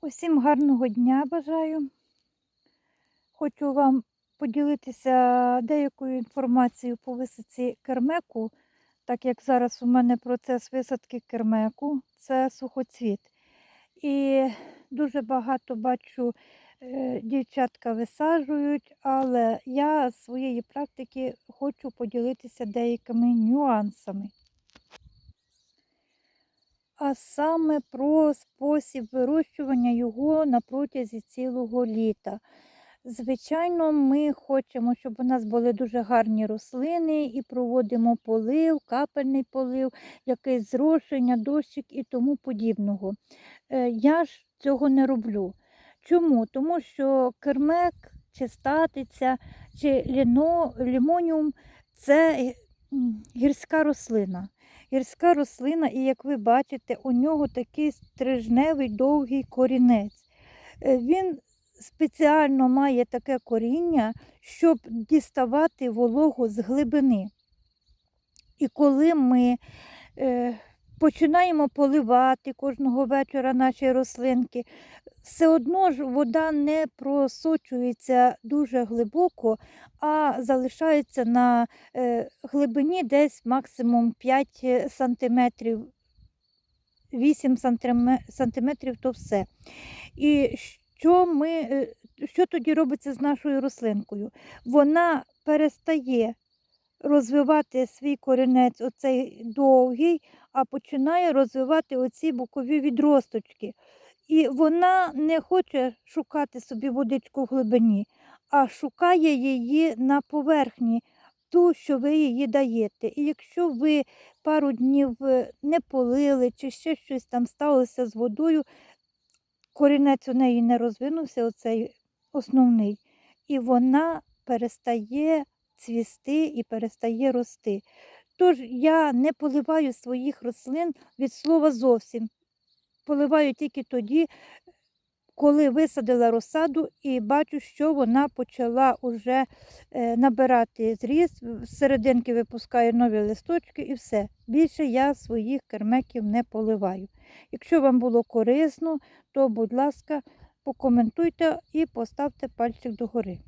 Усім гарного дня бажаю. Хочу вам поділитися деякою інформацією по висадці кермеку, так як зараз у мене процес висадки кермеку це сухоцвіт. І дуже багато бачу, е, дівчатка висаджують, але я з своєї практики хочу поділитися деякими нюансами. А саме про спосіб вирощування його на протязі цілого літа. Звичайно, ми хочемо, щоб у нас були дуже гарні рослини і проводимо полив, капельний полив, якесь зрошення, дощик і тому подібного. Е, Я ж цього не роблю. Чому? Тому що кермек, чи статиця, чи ліно, лімоніум це гірська рослина. Гірська рослина, і як ви бачите, у нього такий стрижневий довгий корінець. Е, Він спеціально має таке коріння, щоб діставати вологу з глибини. І коли ми е, починаємо поливати кожного вечора наші рослинки, все одно ж вода не просочується дуже глибоко, а залишається на е, глибині десь максимум 5 сантиметрів, 8 сантиметрів то все. І що, ми, е, що тоді робиться з нашою рослинкою? Вона перестає розвивати свій корінець, оцей довгий, а починає розвивати оці бокові відросточки. І вона не хоче шукати собі водичку в глибині, а шукає її на поверхні, ту, що ви її даєте. І якщо ви пару днів е, не полили, чи ще щось там сталося з водою, корінець у неї не розвинувся, оцей основний, і вона перестає цвісти і перестає рости. Тож я не поливаю своїх рослин від слова зовсім. Поливаю тільки тоді, коли висадила розсаду і бачу, що вона почала уже е, набирати зріст, з серединки випускає нові листочки і все. Більше я своїх кермеків не поливаю. Якщо вам було корисно, то, будь ласка, покоментуйте і поставте пальчик догори.